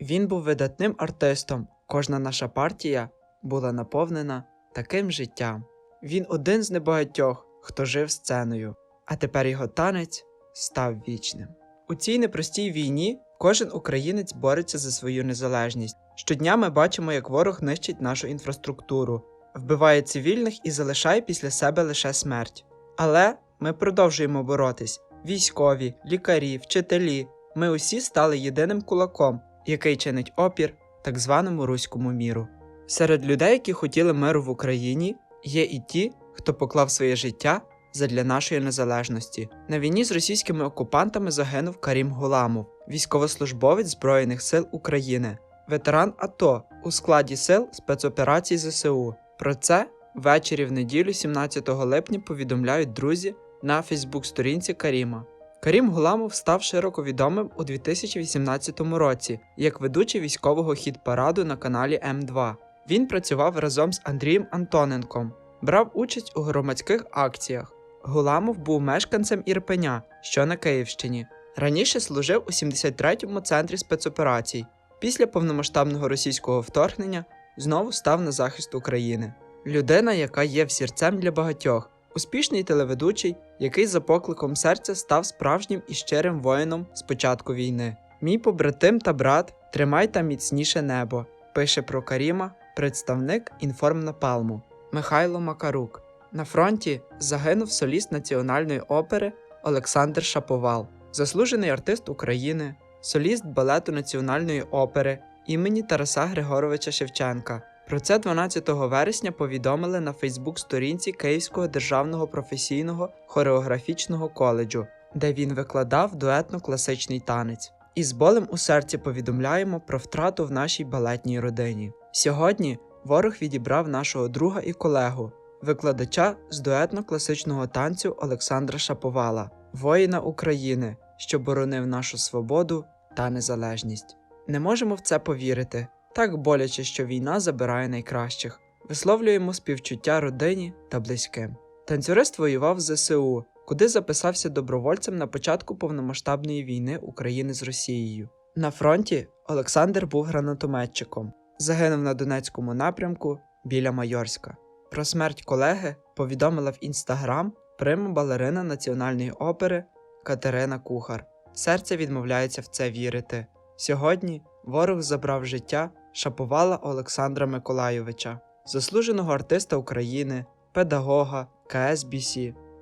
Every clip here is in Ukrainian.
Він був видатним артистом. Кожна наша партія була наповнена таким життям. Він один з небагатьох, хто жив сценою, а тепер його танець став вічним. У цій непростій війні кожен українець бореться за свою незалежність. Щодня ми бачимо, як ворог нищить нашу інфраструктуру, вбиває цивільних і залишає після себе лише смерть. Але ми продовжуємо боротись. Військові, лікарі, вчителі. Ми усі стали єдиним кулаком, який чинить опір так званому руському міру. Серед людей, які хотіли миру в Україні, є і ті, хто поклав своє життя задля нашої незалежності. На війні з російськими окупантами загинув Карім Гуламов, військовослужбовець Збройних сил України, ветеран АТО у складі сил спецоперацій ЗСУ. Про це ввечері в неділю, 17 липня, повідомляють друзі на Фейсбук-сторінці Каріма. Карім Гуламов став широко відомим у 2018 році як ведучий військового хіт-параду на каналі М2. Він працював разом з Андрієм Антоненком, брав участь у громадських акціях. Гуламов був мешканцем Ірпеня, що на Київщині. Раніше служив у 73-му центрі спецоперацій. Після повномасштабного російського вторгнення знову став на захист України. Людина, яка є всірцем для багатьох, успішний телеведучий, який за покликом серця став справжнім і щирим воїном з початку війни. Мій побратим та брат, тримай там міцніше небо, пише про Каріма представник інформнапалму Михайло Макарук. На фронті загинув соліст національної опери Олександр Шаповал, заслужений артист України, соліст балету Національної опери імені Тараса Григоровича Шевченка. Про це 12 вересня повідомили на Фейсбук-сторінці Київського державного професійного хореографічного коледжу, де він викладав дуетно-класичний танець. І з болем у серці повідомляємо про втрату в нашій балетній родині. Сьогодні ворог відібрав нашого друга і колегу, викладача з дуетно-класичного танцю Олександра Шаповала, воїна України, що боронив нашу свободу та незалежність. Не можемо в це повірити. Так боляче, що війна забирає найкращих. Висловлюємо співчуття родині та близьким. Танцюрист воював в ЗСУ, куди записався добровольцем на початку повномасштабної війни України з Росією. На фронті Олександр був гранатометчиком, загинув на Донецькому напрямку біля Майорська. Про смерть колеги повідомила в інстаграм прима балерина Національної опери Катерина Кухар. Серце відмовляється в це вірити. Сьогодні ворог забрав життя Шаповала Олександра Миколайовича, заслуженого артиста України, педагога КСБС.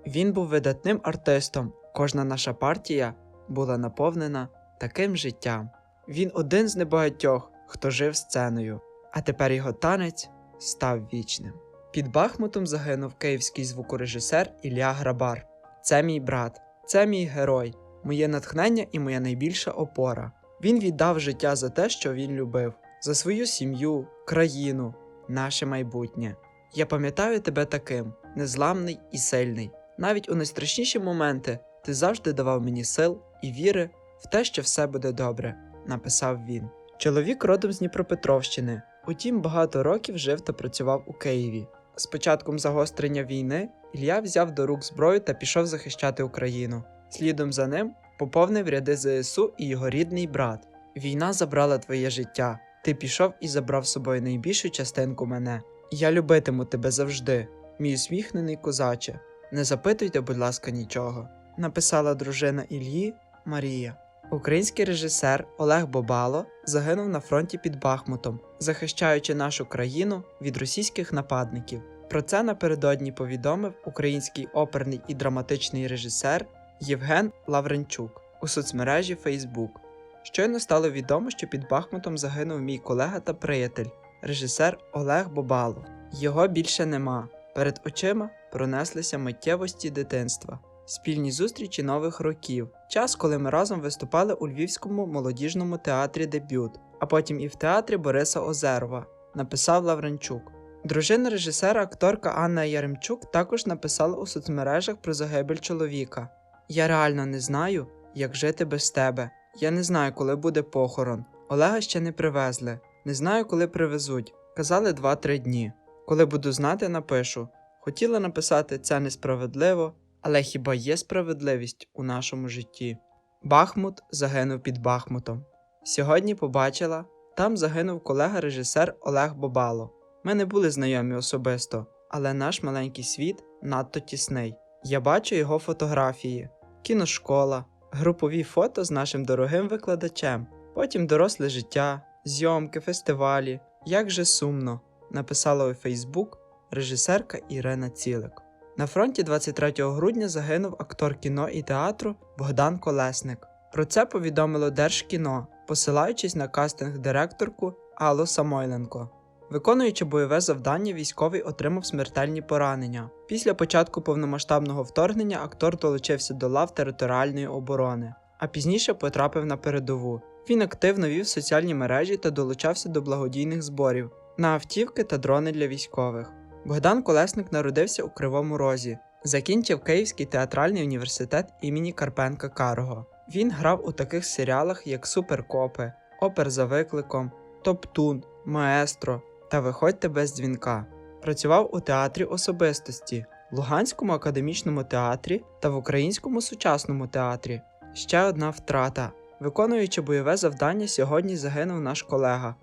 Він був видатним артистом. Кожна наша партія була наповнена таким життям. Він один з небагатьох, хто жив сценою, а тепер його танець став вічним. Під Бахмутом загинув київський звукорежисер Ілля Грабар. Це мій брат, це мій герой, моє натхнення і моя найбільша опора. Він віддав життя за те, що він любив, за свою сім'ю, країну, наше майбутнє. Я пам'ятаю тебе таким, незламний і сильний. Навіть у найстрашніші моменти ти завжди давав мені сил і віри в те, що все буде добре, написав він. Чоловік родом з Дніпропетровщини, утім багато років жив та працював у Києві. З початком загострення війни Ілля взяв до рук зброю та пішов захищати Україну. Слідом за ним поповнив ряди ЗСУ і його рідний брат. Війна забрала твоє життя. Ти пішов і забрав з собою найбільшу частинку мене. Я любитиму тебе завжди, мій усміхнений козаче. Не запитуйте, будь ласка, нічого. Написала дружина Ільї Марія. Український режисер Олег Бобало загинув на фронті під Бахмутом, захищаючи нашу країну від російських нападників. Про це напередодні повідомив український оперний і драматичний режисер Євген Лавренчук у соцмережі Facebook. Щойно стало відомо, що під Бахмутом загинув мій колега та приятель, режисер Олег Бобало. Його більше нема. Перед очима пронеслися миттєвості дитинства, спільні зустрічі нових років, час, коли ми разом виступали у Львівському молодіжному театрі Дебют, а потім і в театрі Бориса Озерова, написав Лавренчук. Дружина режисера, акторка Анна Яремчук також написала у соцмережах про загибель чоловіка. Я реально не знаю, як жити без тебе. Я не знаю, коли буде похорон. Олега ще не привезли. Не знаю, коли привезуть. Казали 2-3 дні. Коли буду знати, напишу. Хотіла написати це несправедливо, але хіба є справедливість у нашому житті? Бахмут загинув під Бахмутом. Сьогодні побачила, там загинув колега-режисер Олег Бобало. Ми не були знайомі особисто, але наш маленький світ надто тісний. Я бачу його фотографії, кіношкола, групові фото з нашим дорогим викладачем, потім доросле життя, зйомки, фестивалі. Як же сумно, написала у Фейсбук режисерка Ірена Цілик. На фронті 23 грудня загинув актор кіно і театру Богдан Колесник. Про це повідомило Держкіно, посилаючись на кастинг-директорку Аллу Самойленко. Виконуючи бойове завдання, військовий отримав смертельні поранення. Після початку повномасштабного вторгнення актор долучився до лав територіальної оборони, а пізніше потрапив на передову. Він активно вів соціальні мережі та долучався до благодійних зборів на автівки та дрони для військових. Богдан Колесник народився у Кривому Розі, закінчив Київський театральний університет імені Карпенка Карго. Він грав у таких серіалах, як Суперкопи, Опер за викликом, Топтун, Маестро та Виходьте без дзвінка. Працював у театрі особистості, Луганському академічному театрі та в Українському сучасному театрі. Ще одна втрата. Виконуючи бойове завдання, сьогодні загинув наш колега,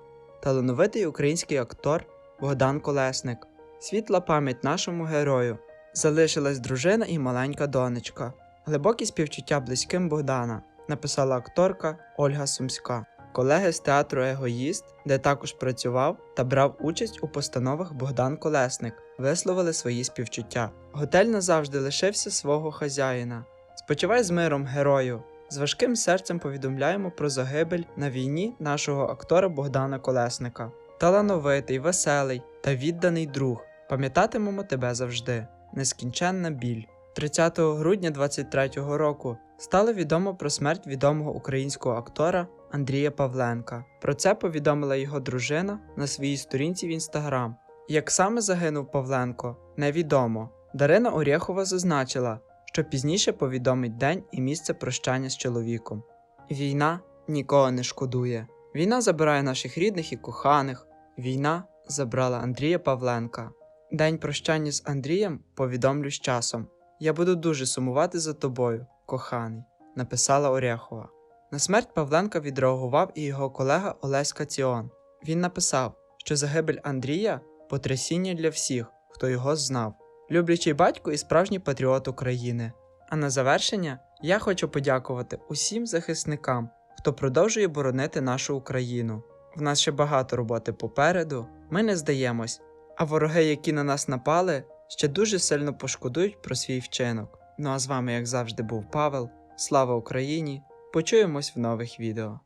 талановитий український актор Богдан Колесник. Світла пам'ять нашому герою. Залишилась дружина і маленька донечка. Глибокі співчуття близьким Богдана, написала акторка Ольга Сумська. Колеги з театру Егоїст, де також працював та брав участь у постановах Богдан Колесник, висловили свої співчуття. Готель назавжди лишився свого хазяїна. Спочивай з миром, герою! З важким серцем повідомляємо про загибель на війні нашого актора Богдана Колесника. Талановитий, веселий та відданий друг. Пам'ятатимемо тебе завжди. Нескінченна біль. 30 грудня 23-го року стало відомо про смерть відомого українського актора Андрія Павленка. Про це повідомила його дружина на своїй сторінці в інстаграм. Як саме загинув Павленко, невідомо. Дарина Орєхова зазначила, що пізніше повідомить день і місце прощання з чоловіком. Війна нікого не шкодує. Війна забирає наших рідних і коханих. Війна забрала Андрія Павленка. День прощання з Андрієм повідомлю з часом. Я буду дуже сумувати за тобою, коханий, написала Орєхова. На смерть Павленка відреагував і його колега Олесь Каціон. Він написав, що загибель Андрія потрясіння для всіх, хто його знав, люблячий батько і справжній патріот України. А на завершення я хочу подякувати усім захисникам, хто продовжує боронити нашу Україну. В нас ще багато роботи попереду, ми не здаємось, а вороги, які на нас напали, ще дуже сильно пошкодують про свій вчинок. Ну а з вами, як завжди, був Павел. Слава Україні! Почуємось в нових відео.